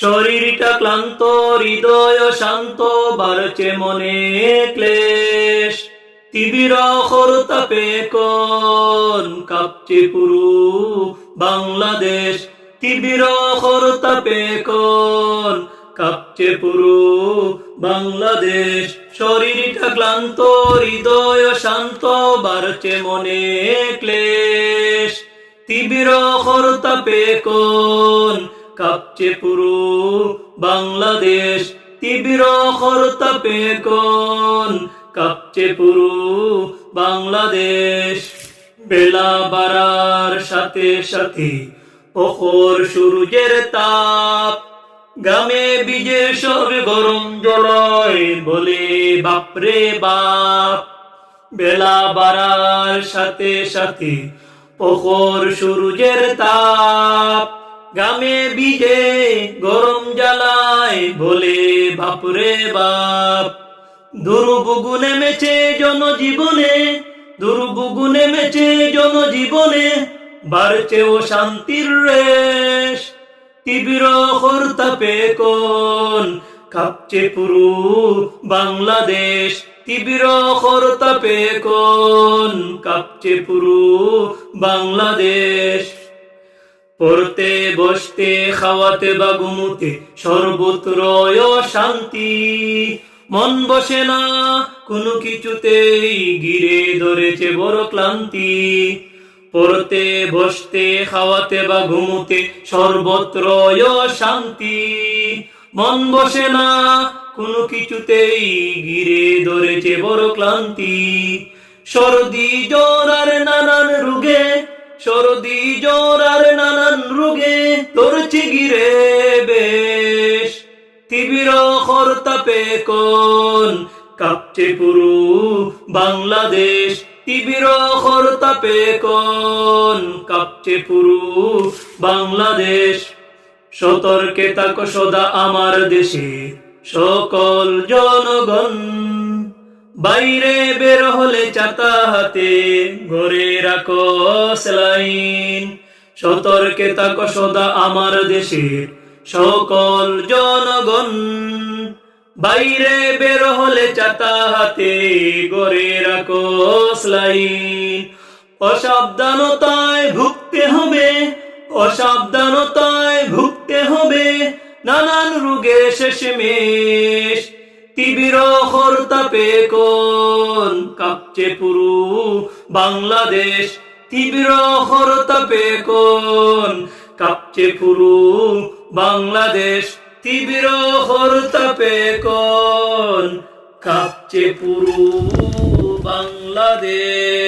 শরীরটা ক্লান্ত, হৃদয় শান্ত, বাড়ছে মনে ক্লেশ। বাংলাদেশ। বাংলাদেশ। শরীরটা ক্লান্ত, হৃদয় শান্ত, বাড়ছে মনে ক্লেশ। তিবির খরতাপে কোন কাঁপছে পুরো বাংলাদেশ তিবির খরতাপে কোন। কাঁপছে পুরো বাংলাদেশ বেলা বাড়ার সাথে সাথে ওখর সূর্যের তাপ। গামে বিজে সব গরম জলয় বলে বাপরে বাপ। বেলা বাড়ার সাথে সাথে প্রখর সূর্যের তাপ। গামে বিজে গরম জ্বালায় বলে বাপরে বাপ। দুর্বুগু নেমেছে জনজীবনে দুর্বুগু নেমেছে জনজীবনে, বাড়ছে ও শান্তির রেশ। তীব্র হরতাপে কোন কাঁপছে পুরু বাংলাদেশ। তীব্র হরতাপে কোন কাঁপছে পুরু বাংলাদেশ। পড়তে, বসতে, খাওয়াতে বা ঘুমুতে সর্বত্র শান্তি। মন বসে না, কোনো কিছুতেই গিরে ধরেছে বড় ক্লান্তি। পড়তে, বসতে, খাওয়াতে বা ঘুমুতে সর্বত্র শান্তি। মন বসে না, কোনো কিছুতেই গিরে ধরেছে বড় ক্লান্তি। সর্দি, জ্বর আর নানান রোগে সর্দি জ্বর আর নানান রোগে ধরছে গিরে বেশ। তীব্র খরতাপে কোন কাঁপছে পুরু বাংলাদেশ। তীব্র খরতাপে কোন কাঁপছে পুরু বাংলাদেশ। সতর্কে তাক সদা আমার দেশে, সকল জনগণ। বাইরে বের হলে চাতা হাতে, ঘরে রাখো সেলাইন। সতর্কে তাক সদা আমার দেশের সকল জনগণ। বাইরে বের হলে চাতা হাতে গড়ে রাখো সেলাইন। অসাবধানতায় ভুগতে হবে, অসাবধানতায় ভুগতে হবে, নানান রোগে শেষমেশ তীব্র হরতাপে কোন কাঁপছে পুরু বাংলাদেশ? তীব্র হরতাপে কোন কাঁপছে পুরু বাংলাদেশ? তীব্র হরতাপে কোন কাঁপছে পুরু বাংলাদেশ?